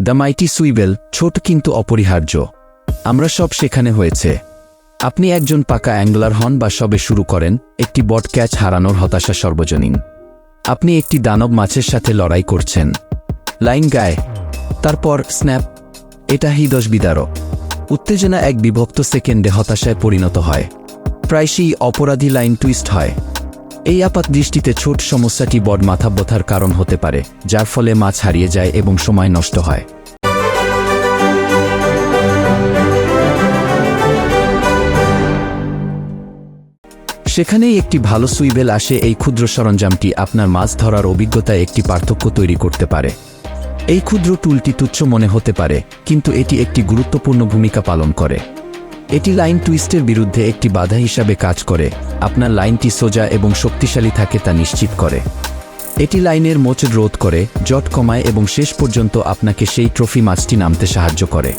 The mighty swivel ছোট কিন্তু অপরিহার্য। আমরা সব সেখানে হয়েছে। আপনি একজন পাকা অ্যাঙ্গলার হন বা সবে শুরু করেন, একটি বট ক্যাচ হারানোর হতাশা সর্বজনীন। আপনি একটি দানব মাছের সাথে লড়াই করছেন। লাইন গায়ে, তারপর স্ন্যাপ, এটা হৃদস বিদারক উত্তেজনা এক বিভক্ত সেকেন্ডে হতাশায় পরিণত হয়। প্রায়শই অপরাধী লাইন টুইস্ট হয়। এই আপাত দৃষ্টিতে ছোট সমস্যাটি বড মাথা ব্যথার কারণ হতে পারে, যার ফলে মাছ হারিয়ে যায় এবং সময় নষ্ট হয়। সেখানেই একটি ভালো সুইবেল আসে এই ক্ষুদ্র সরঞ্জামটি আপনার মাছ ধরার অভিজ্ঞতায় একটি পার্থক্য তৈরি করতে পারে। এই ক্ষুদ্র টুলটি তুচ্ছ মনে হতে পারে, কিন্তু এটি একটি গুরুত্বপূর্ণ ভূমিকা পালন করে। এটি লাইন টুইস্টের বিরুদ্ধে একটি বাধা হিসাবে কাজ করে। আপনার লাইনটি সোজা এবং শক্তিশালী থাকে তা নিশ্চিত করে। এটি লাইনের মোচ রোধ করে, জট কমায় এবং শেষ পর্যন্ত আপনাকে সেই ট্রফি মাছটি নামতে সাহায্য করে।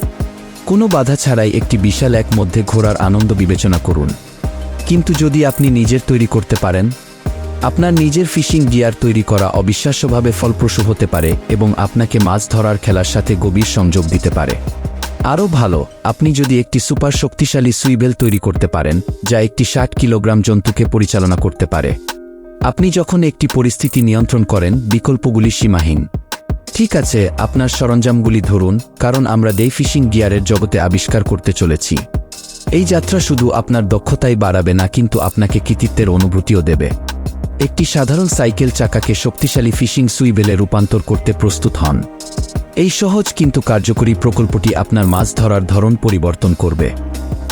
কোনো বাধা ছাড়াই একটি বিশাল এক মধ্যে ঘোরার আনন্দ বিবেচনা করুন। কিন্তু যদি আপনি নিজের তৈরি করতে পারেন, আপনার নিজের ফিশিং গিয়ার তৈরি করা অবিশ্বাস্যভাবে ফলপ্রসূ হতে পারে এবং আপনাকে মাছ ধরার খেলার সাথে গভীর সংযোগ দিতে পারে। আরও ভালো, আপনি যদি একটি সুপার শক্তিশালী সুইবেল তৈরি করতে পারেন, যা একটি ষাট কিলোগ্রাম জন্তুকে পরিচালনা করতে পারে। আপনি যখন একটি পরিস্থিতি নিয়ন্ত্রণ করেন, বিকল্পগুলি সীমাহীন। ঠিক আছে, আপনার সরঞ্জামগুলি ধরুন, কারণ আমরা ডে ফিশিং গিয়ারের জগতে আবিষ্কার করতে চলেছি। এই যাত্রা শুধু আপনার দক্ষতাই বাড়াবে না, কিন্তু আপনাকে কৃতিত্বের অনুভূতিও দেবে। একটি সাধারণ সাইকেল চাকাকে শক্তিশালী ফিশিং সুইবেলে রূপান্তর করতে প্রস্তুত হন। এই সহজ কিন্তু কার্যকরী প্রকল্পটি আপনার মাছ ধরার ধরন পরিবর্তন করবে।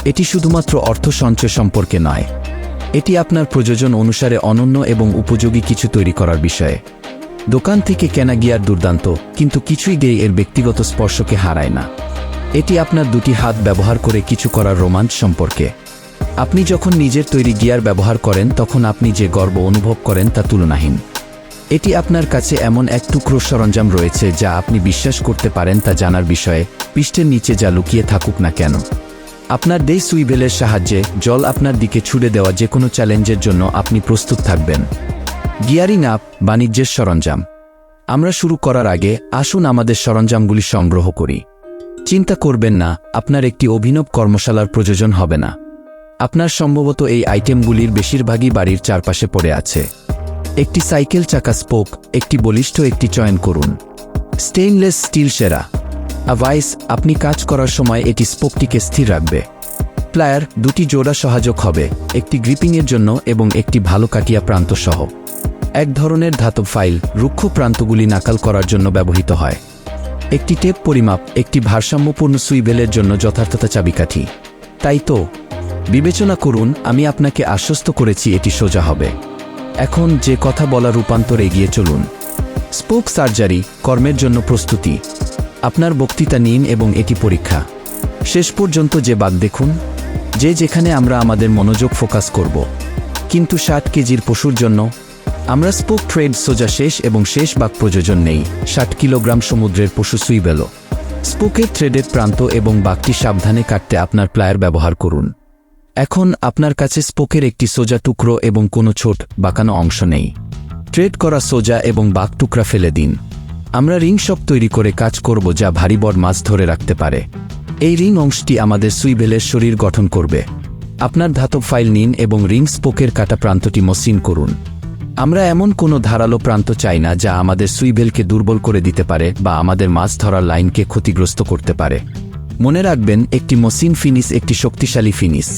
এটি শুধুমাত্র অর্থ সঞ্চয় সম্পর্কে নয়। এটি আপনার প্রয়োজন অনুসারে অনন্য এবং উপযোগী কিছু তৈরি করার বিষয়ে। দোকান থেকে কেনা গিয়ার দুর্দান্ত, কিন্তু কিছুই দিয়ে এর ব্যক্তিগত স্পর্শকে হারায় না। এটি আপনার দুটি হাত ব্যবহার করে কিছু করার রোমাঞ্চ সম্পর্কে। আপনি যখন নিজের তৈরি গিয়ার ব্যবহার করেন, তখন আপনি যে গর্ব অনুভব করেন তা তুলনাহীন। এটি আপনার কাছে এমন এক টুকরো সরঞ্জাম রয়েছে যা আপনি বিশ্বাস করতে পারেন তা জানার বিষয়ে পৃষ্ঠের নিচে যা লুকিয়ে থাকুক না কেন। আপনার ডে সুইবেলের সাহায্যে জল আপনার দিকে ছুড়ে দেওয়া যে কোনো চ্যালেঞ্জের জন্য আপনি প্রস্তুত থাকবেন। গিয়ারিং আপ বাণিজ্যের সরঞ্জাম। আমরা শুরু করার আগে আসুন আমাদের সরঞ্জামগুলি সংগ্রহ করি। চিন্তা করবেন না, আপনার একটি অভিনব কর্মশালার প্রয়োজন হবে না। আপনার সম্ভবত এই আইটেমগুলির বেশিরভাগই বাড়ির চারপাশে পড়ে আছে। একটি সাইকেল চাকা স্পোক, একটি বলিষ্ঠ একটি চয়ন করুন। স্টেইনলেস স্টিল সেরা। আভাইস আপনি কাজ করার সময় এটি স্পোকটিকে স্থির রাখবে। প্লায়ার, দুটি জোড়া সহায়ক হবে, একটি গ্রিপিংয়ের জন্য এবং একটি ভালো কাটিয়া প্রান্ত সহ। এক ধরনের ধাতব ফাইল, রুক্ষ প্রান্তগুলি নাকাল করার জন্য ব্যবহৃত হয়। একটি টেপ পরিমাপ, একটি ভারসাম্যপূর্ণ সুইবেলের জন্য যথার্থতা চাবিকাঠি। তাই তো? বিবেচনা করুন, আমি আপনাকে আশ্বস্ত করেছি এটি সোজা হবে। এখন যে কথা বলা রূপান্তর এগিয়ে চলুন। স্পোক সার্জারি কর্মের জন্য প্রস্তুতি। আপনার বক্তৃতা নিন এবং এটি পরীক্ষা। শেষ পর্যন্ত যে বাদ দেখুন, যে যেখানে আমরা আমাদের মনোযোগ ফোকাস করব। কিন্তু ষাট কেজির পশুর জন্য, আমরা স্পোক ট্রেড সোজা শেষ এবং শেষ বাক প্রযোজন নেই। ষাট কিলোগ্রাম সমুদ্রের পশু সুইবেল। স্পোকের থ্রেডের প্রান্ত এবং বাকটি সাবধানে কাটতে আপনার প্লায়ার ব্যবহার করুন। এখন আপনার কাছে স্পোকের একটি সোজা টুকরো এবং কোনো ছোট বাঁকানো অংশ নেই। ট্রেড করা সোজা এবং বাক টুকরা ফেলে দিন। আমরা রিং শপ তৈরি করে কাজ করব যা ভারী বড় মাছ ধরে রাখতে পারে। এই রিং অংশটি আমাদের সুইবেলের শরীর গঠন করবে। আপনার ধাতব ফাইল নিন এবং রিং স্পোকের কাটা প্রান্তটি মসৃণ করুন। আমরা এমন কোনো ধারালো প্রান্ত চাই না যা আমাদের সুইবেলকে দুর্বল করে দিতে পারে বা আমাদের মাছ ধরার লাইনকে ক্ষতিগ্রস্ত করতে পারে। মনে রাখবেন, একটি মসিন ফিনিশ একটি শক্তিশালী ফিনিশ।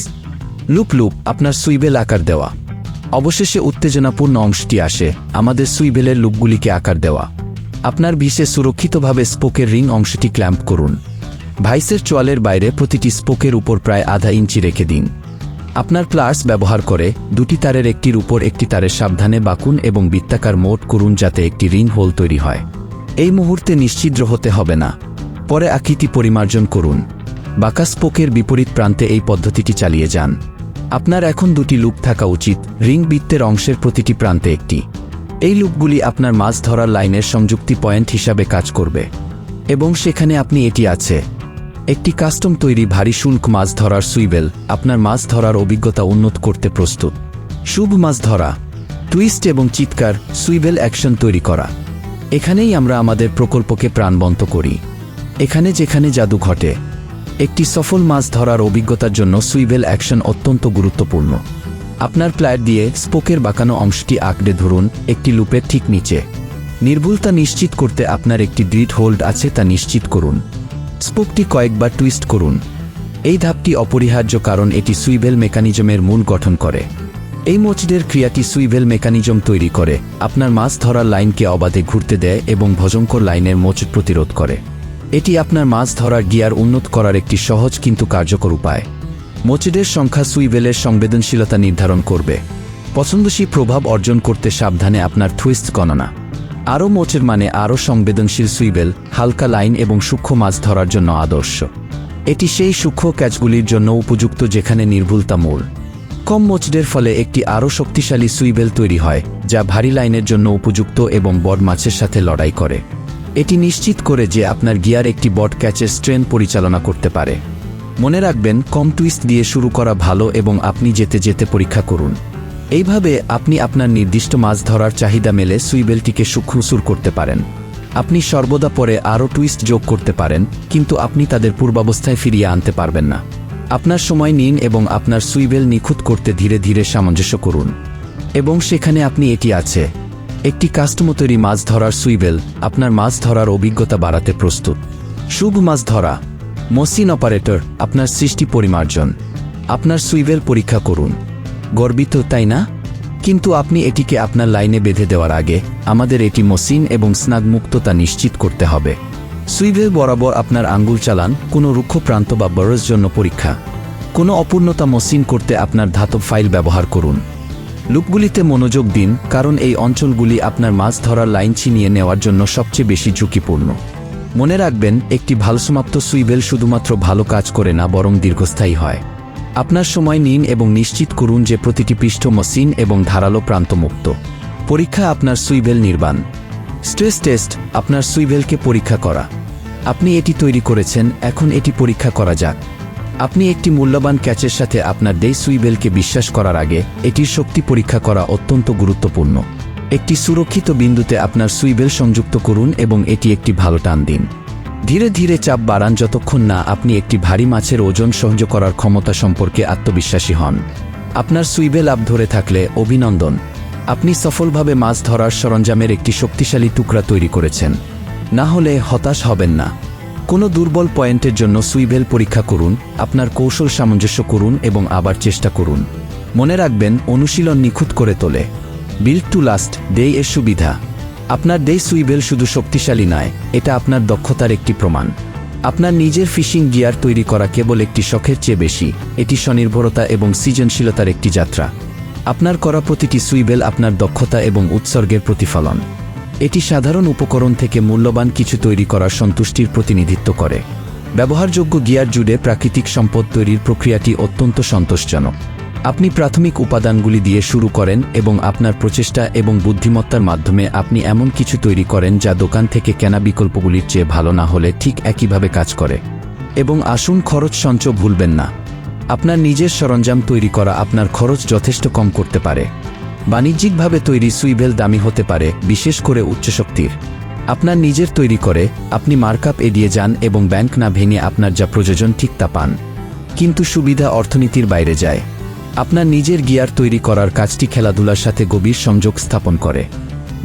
লুপ লুপ আপনার সুইবেল আকার দেওয়া। অবশেষে উত্তেজনাপূর্ণ অংশটি আসে আমাদের সুইবেলের লুপগুলিকে আকার দেওয়া। আপনার বিষে সুরক্ষিতভাবে স্পোকের রিং অংশটি ক্ল্যাম্প করুন। ভাইসের চোয়ালের বাইরে প্রতিটি স্পোকের উপর প্রায় আধা ইঞ্চি রেখে দিন। আপনার প্লাস ব্যবহার করে দুটি তারের একটির উপর একটি তারের সাবধানে বাকুন এবং বৃত্তাকার মোট করুন যাতে একটি রিং হোল তৈরি হয়। এই মুহূর্তে নিশ্চিদ্র হতে হবে না। পরে আকৃতি পরিমার্জন করুন। বাঁকা স্পোকের বিপরীত প্রান্তে এই পদ্ধতিটি চালিয়ে যান। আপনার এখন দুটি লুপ থাকা উচিত, রিং বৃত্তের অংশের প্রতিটি প্রান্তে একটি। এই লুপগুলি আপনার মাছ ধরার লাইনের সংযুক্তি পয়েন্ট হিসাবে কাজ করবে। এবং সেখানে আপনি এটি আছে। একটি কাস্টম তৈরি ভারী শুল্ক মাছ ধরার সুইবেল আপনার মাছ ধরার অভিজ্ঞতা উন্নত করতে প্রস্তুত। শুভ মাছ ধরা, টুইস্ট এবং চিৎকার, সুইবেল অ্যাকশন তৈরি করা। এখানেই আমরা আমাদের প্রকল্পকে প্রাণবন্ত করি। এখানে যেখানে জাদু ঘটে একটি সফল মাছ ধরার অভিজ্ঞতার জন্য সুইভেল অ্যাকশন অত্যন্ত গুরুত্বপূর্ণ। আপনার প্লায়ার দিয়ে স্পোকের বাঁকানো অংশটি আঁকড়ে ধরুন, একটি লুপের ঠিক নিচে। নির্ভুলতা নিশ্চিত করতে আপনার একটি ড্রিট হোল্ড আছে তা নিশ্চিত করুন। স্পোকটি কয়েকবার টুইস্ট করুন। এই ধাপটি অপরিহার্য কারণ এটি সুইভেল মেকানিজমের মূল গঠন করে। এই মোচদের ক্রিয়াটি সুইভেল মেকানিজম তৈরি করে। আপনার মাছ ধরার লাইনকে অবাধে ঘুরতে দেয় এবং ভজঙ্কর লাইনের মোচ প্রতিরোধ করে। এটি আপনার মাছ ধরার গিয়ার উন্নত করার একটি সহজ কিন্তু কার্যকর উপায়। মোচেডের সংখ্যা সুইভেলের সংবেদনশীলতা নির্ধারণ করবে। পছন্দসী প্রভাব অর্জন করতে সাবধানে আপনার টুইস্ট গণনা। আরও মোচের মানে আরও সংবেদনশীল সুইবেল হালকা লাইন এবং সূক্ষ্ম মাছ ধরার জন্য আদর্শ। এটি সেই সূক্ষ্ম ক্যাচগুলির জন্য উপযুক্ত যেখানে নির্ভুলতা মূল। কম মোচডের ফলে একটি আরও শক্তিশালী সুইবেল তৈরি হয়, যা ভারী লাইনের জন্য উপযুক্ত এবং বড মাছের সাথে লড়াই করে। এটি নিশ্চিত করে যে আপনার গিয়ার একটি বট ক্যাচের স্ট্রেন পরিচালনা করতে পারে। মনে রাখবেন, কম টুইস্ট দিয়ে শুরু করা ভালো এবং আপনি যেতে যেতে পরীক্ষা করুন। এইভাবে আপনি আপনার নির্দিষ্ট মাছ ধরার চাহিদা মেলে সুইবেলটিকে সূক্ষ্মসুর করতে পারেন। আপনি সর্বদা পরে আরও টুইস্ট যোগ করতে পারেন, কিন্তু আপনি তাদের পূর্বাবস্থায় ফিরিয়ে আনতে পারবেন না। আপনার সময় নিন এবং আপনার সুইবেল নিখুঁত করতে ধীরে ধীরে সামঞ্জস্য করুন। এবং সেখানে আপনি এটি আছে। একটি কাস্টমো তৈরি মাছ ধরার সুইবেল আপনার মাছ ধরার অভিজ্ঞতা বাড়াতে প্রস্তুত। শুভ মাছ ধরা। মসিন অপারেটর, আপনার সৃষ্টি পরিমার্জন। আপনার সুইবেল পরীক্ষা করুন। গর্বিত, তাই না? কিন্তু আপনি এটিকে আপনার লাইনে বেঁধে দেওয়ার আগে আমাদের এটি মসিন এবং স্নাগ মুক্ততা নিশ্চিত করতে হবে। সুইভেল বরাবর আপনার আঙ্গুল চালান, কোনো রুক্ষ প্রান্ত বা বরস জন্য পরীক্ষা। কোনো অপূর্ণতা মসিন করতে আপনার ধাতব ফাইল ব্যবহার করুন। লুপগুলিতে মনোযোগ দিন, কারণ এই অঞ্চলগুলি আপনার মাছ ধরার লাইন ছিনিয়ে নেওয়ার জন্য সবচেয়ে বেশি ঝুঁকিপূর্ণ। মনে রাখবেন, একটি ভালো সমাপ্ত সুইবেল শুধুমাত্র ভালো কাজ করে না, বরং দীর্ঘস্থায়ী হয়। আপনার সময় নিন এবং নিশ্চিত করুন যে প্রতিটি পৃষ্ঠ মসৃণ এবং ধারালো প্রান্তমুক্ত। পরীক্ষা আপনার সুইবেল নির্বাণ স্ট্রেস টেস্ট, আপনার সুইবেলকে পরীক্ষা করা। আপনি এটি তৈরি করেছেন, এখন এটি পরীক্ষা করা যাক। আপনি একটি মূল্যবান ক্যাচের সাথে আপনার ডে সুইবেলকে বিশ্বাস করার আগে এটির শক্তি পরীক্ষা করা অত্যন্ত গুরুত্বপূর্ণ। একটি সুরক্ষিত বিন্দুতে আপনার সুইবেল সংযুক্ত করুন এবং এটি একটি ভালো টান দিন। ধীরে ধীরে চাপ বাড়ান যতক্ষণ না আপনি একটি ভারী মাছের ওজন সহ্য করার ক্ষমতা সম্পর্কে আত্মবিশ্বাসী হন। আপনার সুইবেল আপ ধরে থাকলে অভিনন্দন। আপনি সফলভাবে মাছ ধরার সরঞ্জামের একটি শক্তিশালী টুকরা তৈরি করেছেন। না হলে হতাশ হবেন না। কোনো দুর্বল পয়েন্টের জন্য সুইবেল পরীক্ষা করুন, আপনার কৌশল সামঞ্জস্য করুন এবং আবার চেষ্টা করুন। মনে রাখবেন, অনুশীলন নিখুঁত করে তোলে। বিল্ড টু লাস্ট ডে এর সুবিধা। আপনার ডে সুইবেল শুধু শক্তিশালী নয়, এটা আপনার দক্ষতার একটি প্রমাণ। আপনার নিজের ফিশিং গিয়ার তৈরি করা কেবল একটি শখের চেয়ে বেশি, এটি স্বনির্ভরতা এবং সৃজনশীলতার একটি যাত্রা। আপনার করা প্রতিটি সুইবেল আপনার দক্ষতা এবং উৎসর্গের প্রতিফলন। এটি সাধারণ উপকরণ থেকে মূল্যবান কিছু তৈরি করার সন্তুষ্টির প্রতিনিধিত্ব করে। ব্যবহারযোগ্য গিয়ার জুড়ে প্রাকৃতিক সম্পদ তৈরির প্রক্রিয়াটি অত্যন্ত সন্তোষজনক। আপনি প্রাথমিক উপাদানগুলি দিয়ে শুরু করেন এবং আপনার প্রচেষ্টা এবং বুদ্ধিমত্তার মাধ্যমে আপনি এমন কিছু তৈরি করেন যা দোকান থেকে কেনা বিকল্পগুলির চেয়ে ভালো না হলে ঠিক একইভাবে কাজ করে। এবং আসুন খরচ সঞ্চয় ভুলবেন না। আপনার নিজের সরঞ্জাম তৈরি করা আপনার খরচ যথেষ্ট কম করতে পারে। বাণিজ্যিকভাবে তৈরি সুইভেল দামি হতে পারে, বিশেষ করে উচ্চশক্তির। আপনার নিজের তৈরি করে, আপনি মার্কআপ এড়িয়ে যান এবং ব্যাংক না ভেঙে আপনার যা প্রয়োজন ঠিক তা পান। কিন্তু সুবিধা অর্থনীতির বাইরে যায়। আপনার নিজের গিয়ার তৈরি করার কাজটি খেলাধুলার সাথে গভীর সংযোগ স্থাপন করে।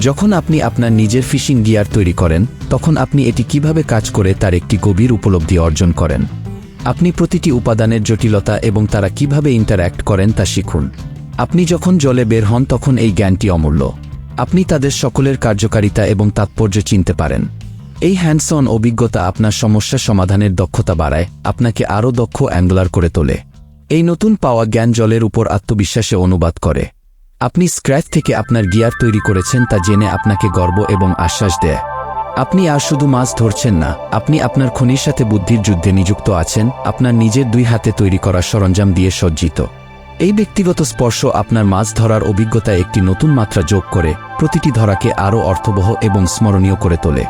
যখন আপনি আপনার নিজের ফিশিং গিয়ার তৈরি করেন, তখন আপনি এটি কীভাবে কাজ করে তার একটি গভীর উপলব্ধি অর্জন করেন। আপনি প্রতিটি উপাদানের জটিলতা এবং তারা কীভাবে ইন্টারঅ্যাক্ট করেন তা শিখুন। আপনি যখন জলে বের হন তখন এই জ্ঞানটি অমূল্য। আপনি তাদের সকলের কার্যকারিতা এবং তাৎপর্য চিনতে পারেন। এই হ্যান্ডসন অভিজ্ঞতা আপনার সমস্যা সমাধানের দক্ষতা বাড়ায়, আপনাকে আরও দক্ষ অ্যাঙ্গলার করে তোলে। এই নতুন পাওয়া জ্ঞান জলের উপর আত্মবিশ্বাসে অনুবাদ করে। আপনি স্ক্র্যাচ থেকে আপনার গিয়ার তৈরি করেছেন তা জেনে আপনাকে গর্ব এবং আশ্বাস দেয়। আপনি আর শুধু মাছ ধরছেন না, আপনি আপনার খনির সাথে বুদ্ধির যুদ্ধে নিযুক্ত আছেন, আপনার নিজের দুই হাতে তৈরি করা সরঞ্জাম দিয়ে সজ্জিত। এই ব্যক্তিগত স্পর্শ আপনার মাছ ধরার অভিজ্ঞতায় একটি নতুন মাত্রা যোগ করে, প্রতিটি ধরাকে আরও অর্থবহ এবং স্মরণীয় করে তোলে।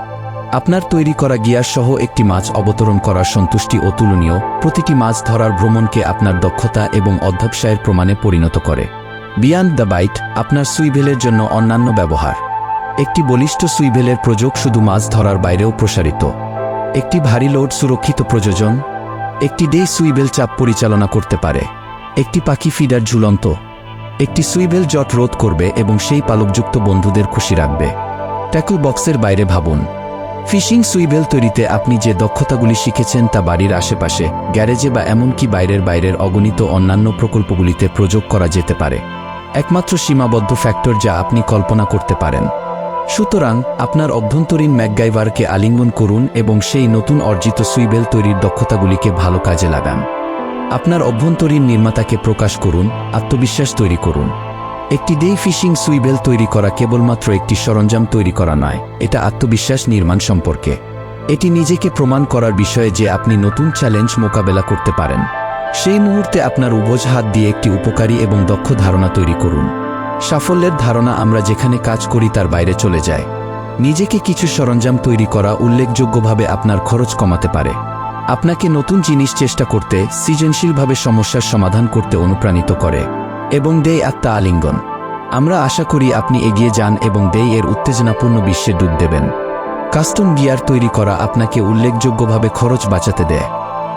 আপনার তৈরি করা গিয়ার সহ একটি মাছ অবতরণ করার সন্তুষ্টি অতুলনীয় প্রতিটি মাছ ধরার ভ্রমণকে আপনার দক্ষতা এবং অধ্যবসায়ের প্রমাণে পরিণত করে। বিয়ান্ড দ্য বাইট, আপনার সুইভেলের জন্য অন্যান্য ব্যবহার। একটি বলিষ্ঠ সুইভেলের প্রযোগ শুধু মাছ ধরার বাইরেও প্রসারিত। একটি ভারী লোড সুরক্ষিত প্রযোজন। একটি ডে সুইবেল চাপ পরিচালনা করতে পারে। একটি পাখি ফিডার ঝুলন্ত। একটি সুইবেল জট রোধ করবে এবং সেই পালকযুক্ত বন্ধুদের খুশি রাখবে। ট্যাকল বক্সের বাইরে ভাবুন। ফিশিং সুইবেল তৈরিতে আপনি যে দক্ষতাগুলি শিখেছেন তা বাড়ির আশেপাশে, গ্যারেজে বা এমনকি বাইরের বাইরের অগণিত অন্যান্য প্রকল্পগুলিতে প্রযোগ করা যেতে পারে। একমাত্র সীমাবদ্ধ ফ্যাক্টর যা আপনি কল্পনা করতে পারেন। সুতরাং, আপনার অভ্যন্তরীণ ম্যাকগাইভারকে আলিঙ্গন করুন এবং সেই নতুন অর্জিত সুইবেল তৈরির দক্ষতাগুলিকে ভালো কাজে লাগান। আপনার অভ্যন্তরীণ নির্মাতাকে প্রকাশ করুন, আত্মবিশ্বাস তৈরি করুন। একটি ডে ফিশিং সুইবেল তৈরি করা কেবলমাত্র একটি সরঞ্জাম তৈরি করা নয়, এটা আত্মবিশ্বাস নির্মাণ সম্পর্কে। এটি নিজেকে প্রমাণ করার বিষয়ে যে আপনি নতুন চ্যালেঞ্জ মোকাবেলা করতে পারেন। সেই মুহূর্তে আপনার উবোজ হাত দিয়ে একটি উপকারী এবং দক্ষ ধারণা তৈরি করুন। সাফল্যের ধারণা আমরা যেখানে কাজ করি তার বাইরে চলে যায়। নিজেকে কিছু সরঞ্জাম তৈরি করা উল্লেখযোগ্যভাবে আপনার খরচ কমাতে পারে। আপনাকে নতুন জিনিস চেষ্টা করতে সৃজনশীলভাবে সমস্যার সমাধান করতে অনুপ্রাণিত করে এবং দেয় আত্মা আলিঙ্গন। আমরা আশা করি আপনি এগিয়ে যান এবং দেই এর উত্তেজনাপূর্ণ বিশ্বে ডুব দেবেন। কাস্টম গিয়ার তৈরি করা আপনাকে উল্লেখযোগ্যভাবে খরচ বাঁচাতে দেয়।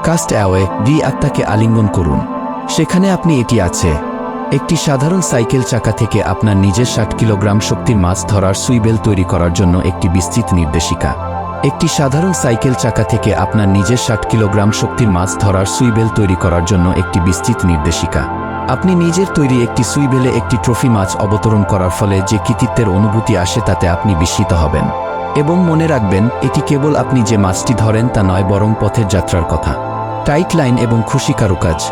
কাস্ট অ্যাওয়ে ডি আত্মাকে আলিঙ্গন করুন। সেখানে আপনি এটি আছে। একটি সাধারণ সাইকেল চাকা থেকে আপনার নিজের ষাট কিলোগ্রাম শক্তির মাছ ধরার সুইবেল তৈরি করার জন্য একটি বিস্তৃত নির্দেশিকা। একটি সাধারণ সাইকেল চাকা থেকে আপনার নিজের ষাট কিলোগ্রাম শক্তির মাছ ধরার সুইবেল তৈরি করার জন্য একটি বিস্তৃত নির্দেশিকা। আপনি নিজের তৈরি একটি সুইবেলে একটি ট্রফি মাছ অবতরণ করার ফলে যে কৃতিত্বের অনুভূতি আসে তাতে আপনি বিস্মিত হবেন। এবং মনে রাখবেন, এটি কেবল আপনি যে মাছটি ধরেন তা নয়, বরং পথের যাত্রার কথা। টাইট লাইন এবং খুশি কারুকাজ